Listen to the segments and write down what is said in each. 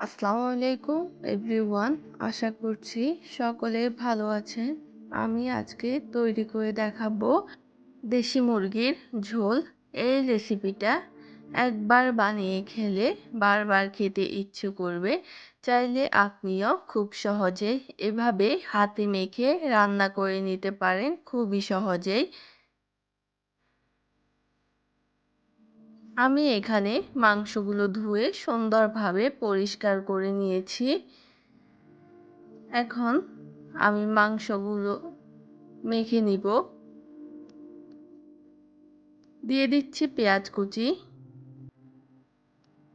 আসসালামু আলাইকুম এভরিওয়ান। আশা করছি সকলে ভালো আছেন। আমি আজকে তৈরি করে দেখাবো দেশি মুরগির ঝোল। এই রেসিপিটা একবার বানিয়ে খেলে বারবার খেতে ইচ্ছে করবে। চাইলে আপনিও খুব সহজে এভাবে হাতে মেখে রান্না করে নিতে পারেন। খুবই সহজেই আমি এখানে মাংসগুলো ধুয়ে সুন্দরভাবে পরিষ্কার করে নিয়েছি। এখন আমি মাংসগুলো মেখে নিব। দিয়ে দিচ্ছি পেঁয়াজ কুচি।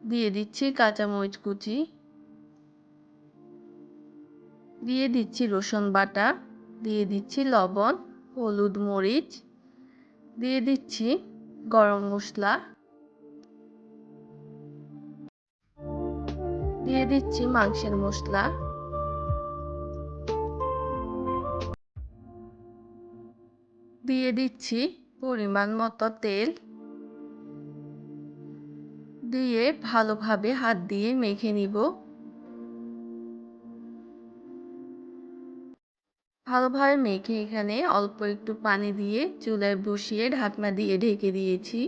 দিয়ে দিচ্ছি কাঁচামরিচ কুচি। দিয়ে দিচ্ছি রসুন বাটা। দিয়ে দিচ্ছি লবণ, হলুদ মরিচ। দিয়ে দিচ্ছি গরম মশলা। দিয়ে দিচ্ছি মাংসের মশলা। দিয়ে দিচ্ছি পরিমাণ মতো তেল। দিয়ে ভালোভাবে হাত দিয়ে মেখে নিব। ভালোভাবে মেখে এখানে অল্প একটু পানি দিয়ে চুলায় বসিয়ে ঢাকনা দিয়ে ঢেকে দিয়েছি।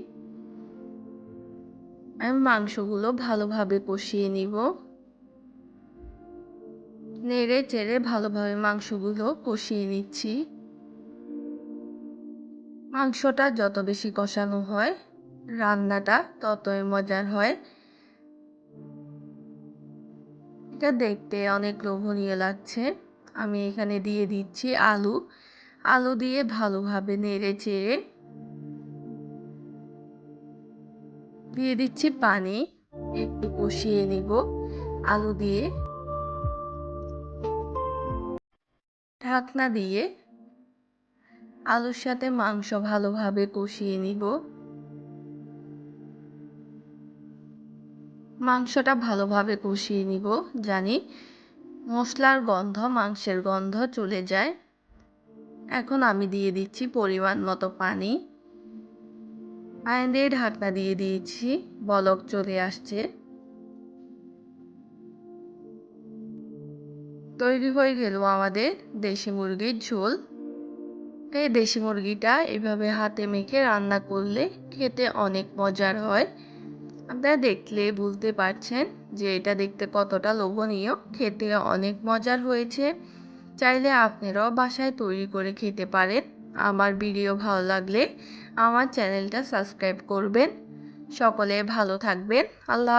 আমি মাংসগুলো ভালোভাবে কষিয়ে নিব। নেড়ে চেড়ে ভালোভাবে মাংসগুলো কষিয়ে নিচ্ছি। মাংসটা যত বেশি কষানো হয়, রান্নাটা ততই মজার হয়। এটা দেখতে অনেক লোভনীয় লাগছে। আমি এখানে দিয়ে দিচ্ছি আলু। আলু দিয়ে ভালোভাবে নেড়ে চেড়ে দিয়ে দিচ্ছি পানি। একটু কষিয়ে নিব আলু দিয়ে। ঢাকনা দিয়ে আলুর সাথে মাংস ভালোভাবে কষিয়ে নিব। মাংসটা ভালোভাবে কষিয়ে নিব, জানি মশলার গন্ধ, মাংসের গন্ধ চলে যায়। এখন আমি দিয়ে দিচ্ছি পরিমাণ মতো পানি। পানি দিয়ে ঢাকনা দিয়ে দিয়েছি, বলক চলে আসছে। তৈরি হয়ে গেল আমাদের দেশি মুরগির ঝোল। এই দেশি মুরগিটা এভাবে হাতে মেখে রান্না করলে খেতে অনেক মজার হয়। আপনারা দেখলে বুঝতে পারছেন যে এটা দেখতে কতটা লোভনীয়, খেতে অনেক মজার হয়েছে। চাইলে আপনারাও বাসায় তৈরি করে খেতে পারেন। আমার ভিডিও ভালো লাগলে আমার চ্যানেলটা সাবস্ক্রাইব করবেন। সকলে ভালো থাকবেন। আল্লাহ